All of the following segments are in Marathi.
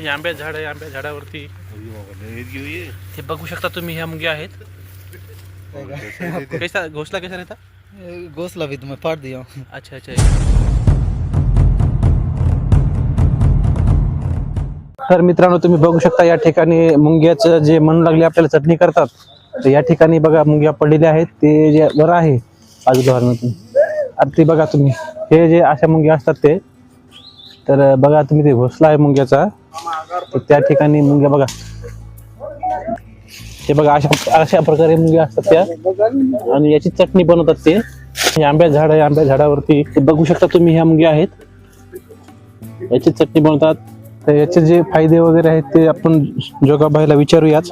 हे आंब्या झाड आहे आंब्या झाडावरती. हे बघू शकता तुम्ही ह्या मुंग्या आहेत. कैसा घोसला कैसा रहता घोसला भी तुम्हें फाड़ दिया. अच्छा अच्छा तर मित्रांनो तुम्ही बघू शकता या ठिकाणी मुंग्याचं जे म्हणू लागले आपल्याला चटणी करतात. तर या ठिकाणी बघा मुंग्या पडलेल्या आहेत. ते जे वर आहे बाजूला हॉर्नमधून आता ते बघा तुम्ही. हे जे अशा मुंग्या असतात ते. तर बघा तुम्ही ते घोसला आहे मुंग्याचा. तर त्या ठिकाणी मुंग्या बघा. हे बघा अशा अशा प्रकारे मुंग्या असतात त्या. आणि याची चटणी बनवतात ते. हे आंब्या झाड आहे आंब्या झाडावरती. बघू शकता तुम्ही ह्या मुंग्या आहेत. याची चटणी बनवतात. तर याचे जे फायदे वगैरे आहेत ते आपण जोगाबाईला विचारूयाच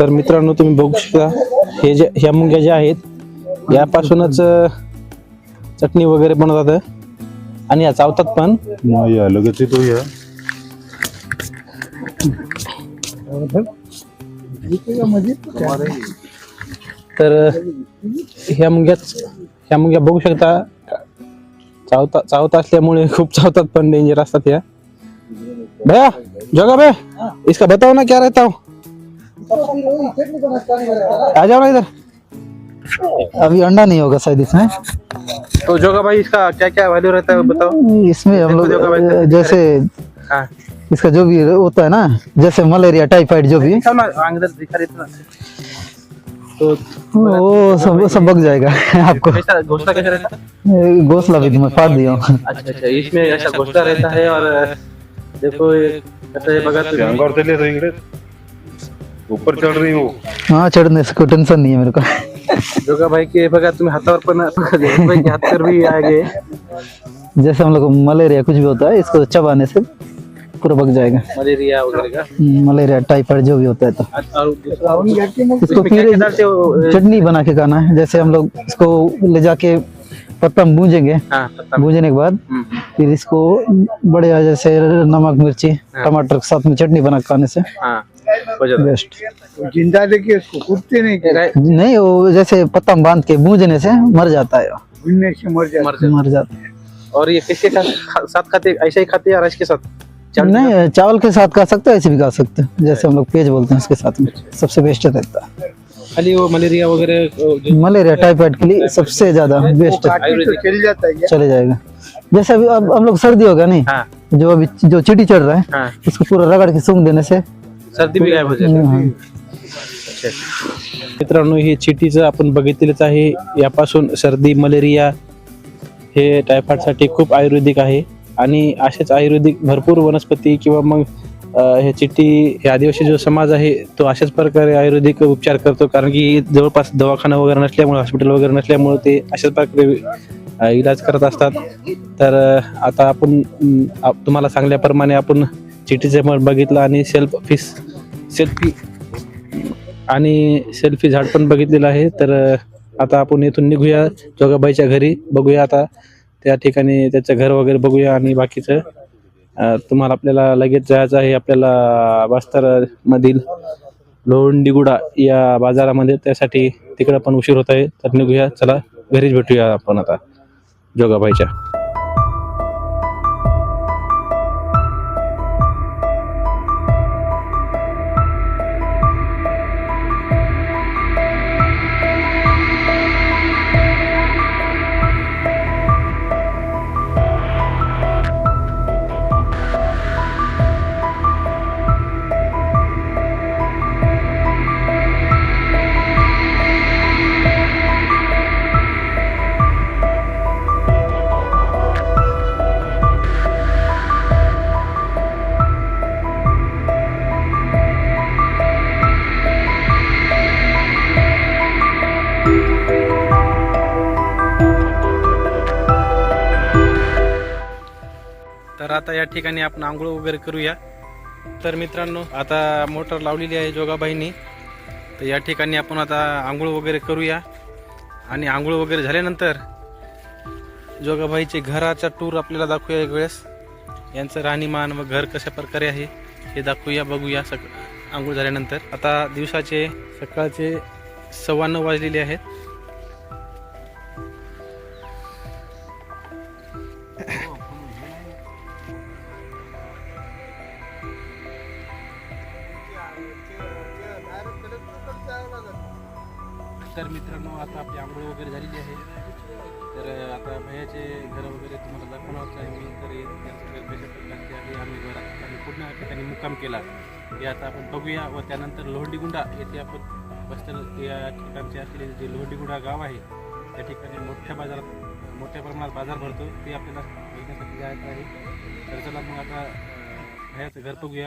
तर मित्रांनो तुम्ही बघू शकता हे जे ह्या मुंग्या ज्या आहेत यापासूनच चटणी वगैरे बनवतात. आणि या चावतात पण. या लगेच येतो या. तर ह्या मुंग्याच ह्या मुंग्या बघू शकता. चावता चावत असल्यामुळे खूप चावतात पण डेंजर असतात या. भैया जोगा भैया. इसका बताओ ना क्या रहता हूँ? आ जाओ ना इधर. अभी अंडा नहीं होगा शायद इसमें। तो जोगा भाई इसका क्या क्या वैल्यू रहता है बताओ। इसमें हम लोग जैसे हाँ। इसका जो भी होता है ना जैसे मलेरिया टाइफाइड जो भी। दिखाओ ना अंदर दिखा रही थी ना तो वो सब सब बग जाएगा आपको। घोसला कैसा रहता है? घोसला भी तुम्हें फाड़ दिया हूँ। अच्छा अच्छा इसमें ऐसा घोसला रहता है और देखो ये कैसा है बघा चले तो इकडे ऊपर चढ रही हो। हाँ चढ़ने से कोई टेंशन नहीं है मेरे को। जोगा भाई के बघा तुम्ही हातावर पण जोगा भाई के हात पर भी आ गए जैसे हम लोग मलेरिया कुछ भी होता है इसको चबाने से पूरा बग जाएगा। मलेरिया वगैरह हम्म, मलेरिया टाइफाइड जो भी होता है तो। इसको हो? चटनी बना के खाना है जैसे हम लोग इसको ले जाके पत्ता में भूजेंगे। हाँ भूजने के बाद हम्म, फिर इसको बढ़िया जैसे नमक मिर्ची टमाटर के साथ में चटनी बना खाने से हाँ हो बेस्ट। ज़िंदा लेके इसको कूदते नहीं नहीं वो जैसे पत्ता में बाँध के भूजने से मर जाता है वो, भूनने से मर जाता मर जाता है। है। और ये किसके साथ खाते ऐसे ही खाते हैं और इसके साथ? के नहीं चावल के साथ खा सकते हैं ऐसे भी खा सकते हैं। जैसे हम लोग पेज बोलते हैं उसके साथ में। सबसे बेस्ट रहता है? खाली वो मलेरिया वगैरह मलेरिया टाइफाइड के लिए सबसे ज्यादा बेस्ट है। चल जाएगा। जैसे अभी अब हम लोग सर्दी होगा नहीं? हाँ। जो अभी जो चिड़ी चढ़ रहा है हाँ। उसको पूरा रगड़ के सूंघ देने से सर्दी भी गायब हो जाती मित्रांनो हे चिटीचं आपण बघितलेलंच आहे यापासून सर्दी मलेरिया हे टायफॉइडसाठी खूप आयुर्वेदिक आहे. आणि असेच आयुर्वेदिक भरपूर वनस्पती किंवा मग हे चिट्टी हे आदिवासी जो समाज आहे तो अशाच प्रकारे आयुर्वेदिक उपचार करतो. कारण की जवळपास दवाखाना वगैरे नसल्यामुळे हॉस्पिटल वगैरे नसल्यामुळे ते अशाच प्रकारे इलाज करत असतात. तर आता आपण आप- तुम्हाला सांगल्याप्रमाणे आपण चिठीचं पण बघितलं आणि सेल्फ फिस सेल्फी आणि सेल्फी झाड पण बघितलेलं आहे. तर आता आपण इथून निघूया जोगाबाईच्या घरी. बघूया आता त्या ठिकाणी त्याचं घर वगैरे बघूया आणि बाकीचं. तुम्हाला आपल्याला लगेच जायचं आहे आपल्याला बस्तर मधील लोंडीगुडा या बाजारामध्ये. त्यासाठी तिकडं पण उशीर होत आहे. तर निघूया. चला घरीच भेटूया आपण आता. जोगाबाईच्या. आता या ठिकाणी आपण आंघोळ वगैरे करूया. तर मित्रांनो आता मोटर लावलेली आहे जोगाबाईंनी. तर या ठिकाणी आपण आता आंघोळ वगैरे करूया. आणि आंघोळ वगैरे झाल्यानंतर जोगाबाईचे घराचा टूर आपल्याला दाखवूया एक वेळेस. यांचं राहणीमान व घर कशा प्रकारे आहे हे दाखवूया बघूया सक आंघोळ झाल्यानंतर. आता दिवसाचे सकाळचे सव्वा नऊ वाजलेले आहेत. तर मित्रांनो आता आपली आंघोळ वगैरे झालेली आहे. तर आता भयाचे घर वगैरे तुम्हाला दाखवणारच आहे मी तर त्यांचं घर कशा प्रकारचे आहे. आम्ही घर आणि पूर्ण ठिकाणी मुक्काम केला. हे आता आपण बघूया. व त्यानंतर लोहंडीगुंडा येथे आपण बस्तर या ठिकाणचे असलेले जे लोहंडीगुंडा गाव आहे त्या ठिकाणी मोठ्या बाजारात मोठ्या प्रमाणात बाजार भरतो. ते आपल्याला बघण्यासाठी जायचं आहे. तर चला मग आता भयाचं घर बघूया.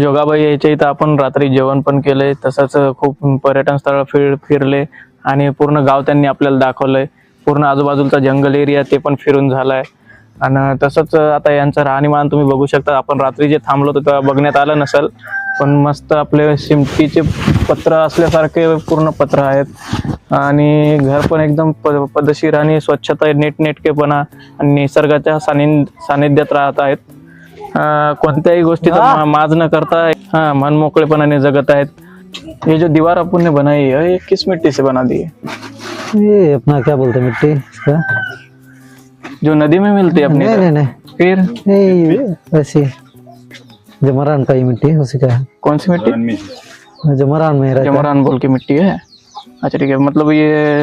जोगाबाई यायच्या इथं आपण रात्री जेवण पण केलंय. तसंच खूप पर्यटन स्थळ फिर फिरले आणि पूर्ण गाव त्यांनी आपल्याला दाखवलंय. पूर्ण आजूबाजूचा जंगल एरिया ते पण फिरून झालाय. आणि तसंच आता यांचं राहणीमान तुम्ही बघू शकता. आपण रात्री जे थांबलो होतो तेव्हा बघण्यात आलं नसेल. पण मस्त आपले शिमटीचे पत्र असल्यासारखे पूर्ण पत्र आहेत. आणि घर पण एकदम प- पद्धतशीर आणि स्वच्छता नीटनेटकेपणा आणि निसर्गाच्या सानिध सानिध्यात राहत आहेत. अं, कोणत्याही गोष्टीचा माज न करता हा मन मोकळेपणाने जगत आहेत. ये जो दीवार अपन ने बनाई है ये किस मिट्टी से बना दी है ये अपना क्या बोलते हैं मिट्टी इसका? जो नदी में मिलती है अपने नहीं? नहीं नहीं। फिर? ये वैसी जो मरान का ही मिट्टी है उसी का है। कौन सी मिट्टी? जो मरान में रहता है। जमरान बोल की मिट्टी है? अच्छा ठीक आहे मतलब ये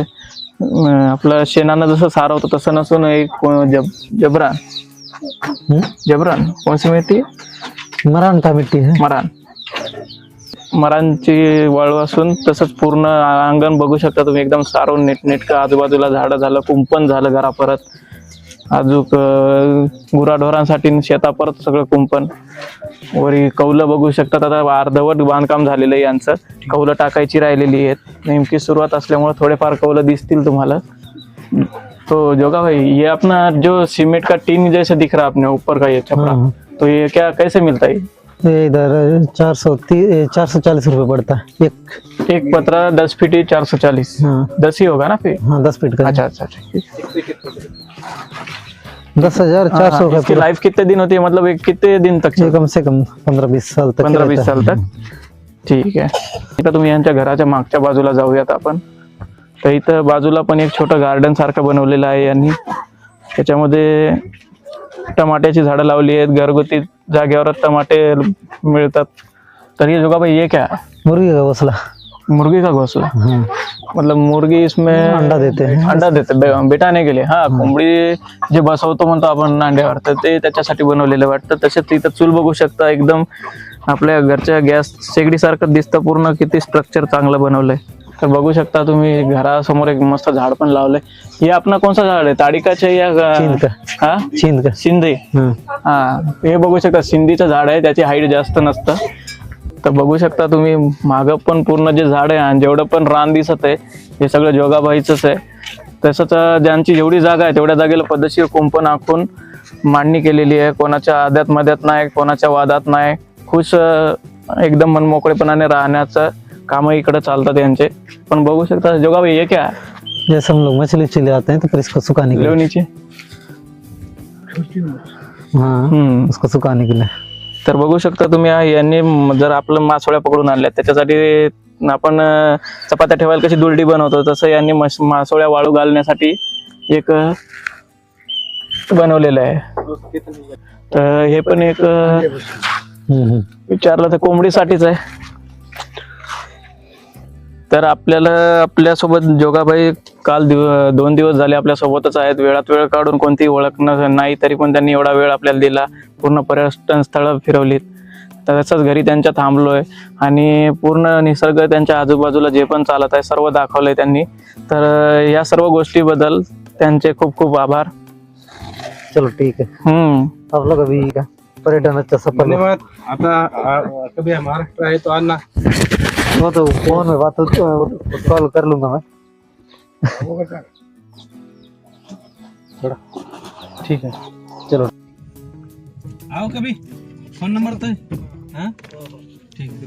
अं, आपलं शेणानं जसं सार होतं तसं नसून एक जब जबरान। हम्म? जबरान कौन सी मिट्टी मरान का मिट्टी है। मरान। मरांची वाळू असून तसंच पूर्ण अंगण बघू शकता तुम्ही एकदम सारून नीटनेटकं आजूबाजूला झाडं झालं कुंपण झालं घरा परत अजूक गुराढोरांसाठी शेता परत सगळं कुंपण. वरी कौलं बघू शकतात आता अर्धवट बांधकाम झालेलं आहे यांचं. कौलं टाकायची राहिलेली आहेत. नेमकी सुरुवात असल्यामुळे थोडेफार कौलं दिसतील तुम्हाला. तो जोगा भाई ये अपना जो सीमेंट का टीन जैसे दिख रहा है अपने ऊपर का ये छपरा हाँ। तो ये क्या कैसे मिलता है? ये इधर चार सौ चार सौ चालीस रुपये पड़ता है एक। एक पत्र दस फीट चार सौ चालीस। हाँ। दस ही होगा ना फिर? हाँ दस फीट का। अच्छा अच्छा दस हज़ार चार हाँ, सौ का इसकी लाइफ कितने दिन होती है? मतलब एक कितने दिन तक ये कम से कम पंद्रह बीस साल तक पंधरा वीस रहता साल तक? ठीक आहे आता तुम्ही यांच्या घराच्या मागच्या बाजूला जाऊयात आपण। तर इथं बाजूला पण एक छोटं गार्डन सारखं बनवलेलं आहे यांनी. त्याच्यामध्ये टमाट्याची झाडं लावली आहेत घरगुती जागेवर टमाटे मिळतात. तर ये जोगा भाई ये क्या? मुर्गी का घोसला? मुर्गी का घोंसला? मतलब मुर्गी इसमें अंडा देते हैं. अंडा देते बे- बेटाने गेले हा कोंबडी जे बसवतो म्हणतो आपण नांड्यावर तर ते त्याच्यासाठी बनवलेलं वाटतं. तसेच तिथं चूल बघू शकता एकदम आपल्या घरच्या गॅस शेगडी सारखं दिसतं पूर्ण किती स्ट्रक्चर चांगलं बनवलंय. तर बघू शकता तुम्ही घरासमोर एक मस्त झाड पण लावलंय. हे आपलं कोणतं झाड आहे? ताडिकाचे या. हा? शिंदे. हाँ. हा बघू शकता सिंधीचं झाड आहे त्याची हाईट जास्त नसतं. तर बघू शकता तुम्ही मागं पण पूर्ण जे झाड आहे आणि जेवढं पण रान दिसत आहे हे सगळं जोगाबाईचंच आहे. तसंच ज्यांची जेवढी जागा आहे तेवढ्या जागेला पद्धतशीर कुंपण आखून मांडणी केलेली आहे. कोणाच्या आद्यात मध्यात नाही कोणाच्या वादात नाही. खुश एकदम मनमोकळेपणाने राहण्याचं कामं इकडे चालतात यांचे. पण बघू शकता जोगाबाई हे क्या? जैसे हम लोग मछली चले आते हैं तो फिर इसको सुखाने के लिए। लेवनीचे हाँ हम्म. उसको सुखाने के लिए। तर बघू शकता तुम्ही यांनी म- जर आपलं मासोळ्या पकडून आणल्या त्याच्यासाठी आपण अं, चपात्या ठेवायला कशी दुलडी बनवतो तसं यांनी मस- मासोळ्या वाळू घालण्यासाठी एक अं, बनवलेलं आहे. तर हे पण एक अं, हम्म, हम्म। विचारलं तर कोंबडीसाठीच आहे. तर आपल्याला आपल्यासोबत जोगाबाई काल दिव दोन दिवस झाले आपल्या सोबतच आहेत. वेळात वेळ काढून कोणतीही ओळख न नाही तरी पण त्यांनी एवढा वेळ आपल्याला दिला. पूर्ण पर्यटन स्थळं फिरवलीत तसंच घरी त्यांच्या थांबलोय आणि पूर्ण निसर्ग त्यांच्या आजूबाजूला जे पण चालत आहे सर्व दाखवलंय त्यांनी. तर या सर्व गोष्टीबद्दल त्यांचे खूप खूप आभार. चलो ठीक है हम्म. आप लोग अभी का पर्यटनाचा सफर धन्यवाद. आता कभी महाराष्ट्र आहे तो अन्ना वो तो फोन में बात कॉल कर लूंगा मैं. ठीक आहे. चलो. आओ कभी? फोन नंबर तो हाँ? ठीक है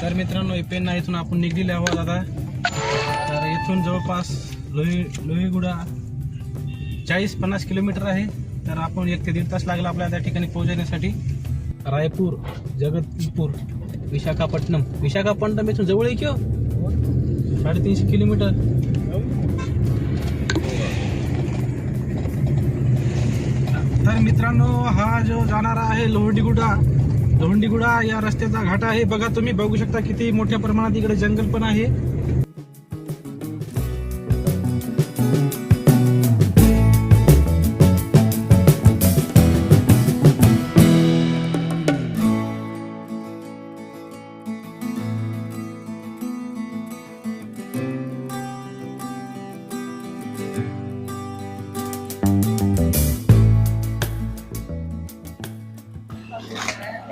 तर मित्रांनो हे पेन इथून आपण निघलेले आहोत आता. तर इथून जवळपास लोही लोहीगुडा चाळीस पन्नास किलोमीटर आहे. तर आपण एक ते दीड तास लागला आपल्याला त्या ठिकाणी पोहोचण्यासाठी. रायपूर जगतपूर विशाखापट्टणम. विशाखापट्टणम इथून जवळ आहे किंवा हो? साडेतीनशे किलोमीटर. तर मित्रांनो हा जो जाणारा आहे लोहंडीगुडा लोहंडीगुडा या रस्त्याचा घाट आहे. बघा तुम्ही बघू शकता किती मोठ्या प्रमाणात इकडे जंगल पण आहे.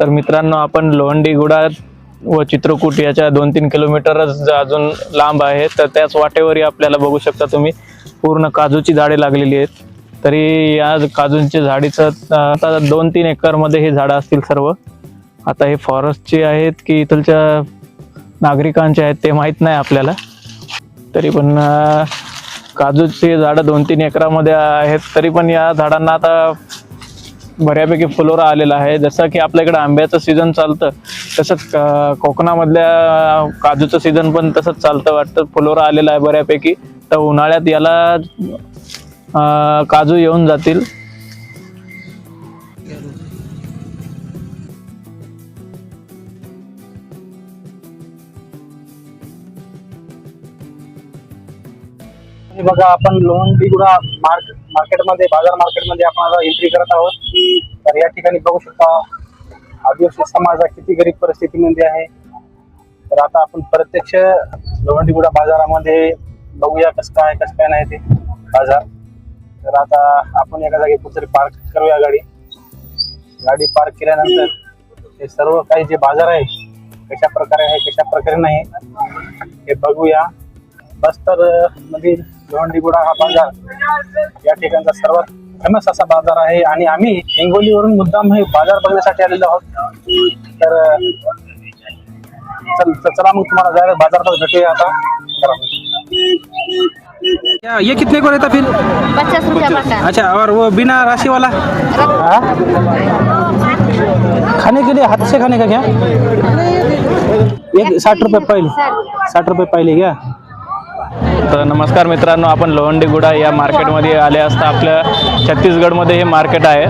तर मित्रांनो आपण लोहंडीगुडा व चित्रकूट याच्या दोन तीन किलोमीटरच अजून लांब आहे. तर त्याच वाटेवरही आपल्याला बघू शकता तुम्ही पूर्ण काजूची झाडे लागलेली आहेत. तरी या काजूंच्या झाडीचं आता दोन तीन एकरमध्ये हे झाडं असतील सर्व. आता हे फॉरेस्टचे आहेत की इथलच्या नागरिकांचे आहेत ते माहीत नाही आपल्याला. तरी पण काजूची झाडं दोन तीन एकरामध्ये आहेत. तरी पण या झाडांना आता बऱ्यापैकी फुलोरा आलेला आहे. जसं की आपल्या इकडे आंब्याचं सीझन चालतं तसंच कोकणामधल्या काजूचं सीझन पण तसंच चालतं वाटतं. फुलोरा आलेला आहे बऱ्यापैकी. तर उन्हाळ्यात याला काजू येऊन जातील. हे बघा आपण लोहंडीगुडा मार्क मार्केटमध्ये बाजार मार्केटमध्ये आपण आता एंट्री करत आहोत. तर या ठिकाणी बघू शकता आदिवासी समाज हा किती गरीब परिस्थितीमध्ये आहे. तर आता आपण प्रत्यक्ष लोहंडीगुडा बाजारामध्ये बघूया कसं काय कसं काय नाही ते बाजार. तर आता आपण एका जागी कुठेतरी पार्क करूया गाडी. गाडी पार्क केल्यानंतर हे सर्व काही जे बाजार आहे कशा प्रकारे आहे कशा प्रकारे नाही हे बघूया. बस तर मधील म्हणजे लोहंडीगुडा हा बाजार या ठिकाणचा सर्वात फेमस असा बाजार आहे. आणि आम्ही हिंगोलीवरून मुद्दाम हे बाजार बघण्यासाठी आलेलो आहोत. तर चल चला मग तुम्हाला जायला बाजारात भेटूया आता. क्या ये कितने को रहता फिर? पचास रुपया बटा अच्छा और वो बिना राशि वाला हाँ? खाने के लिए हाथ से खाने का क्या? एक साठ रुपये पहले। साठ रुपये पहले क्या? तर नमस्कार मित्रांनो आपण लोहंडीगुडा या मार्केटमध्ये आले असता आपल्या छत्तीसगडमध्ये हे मार्केट आहे.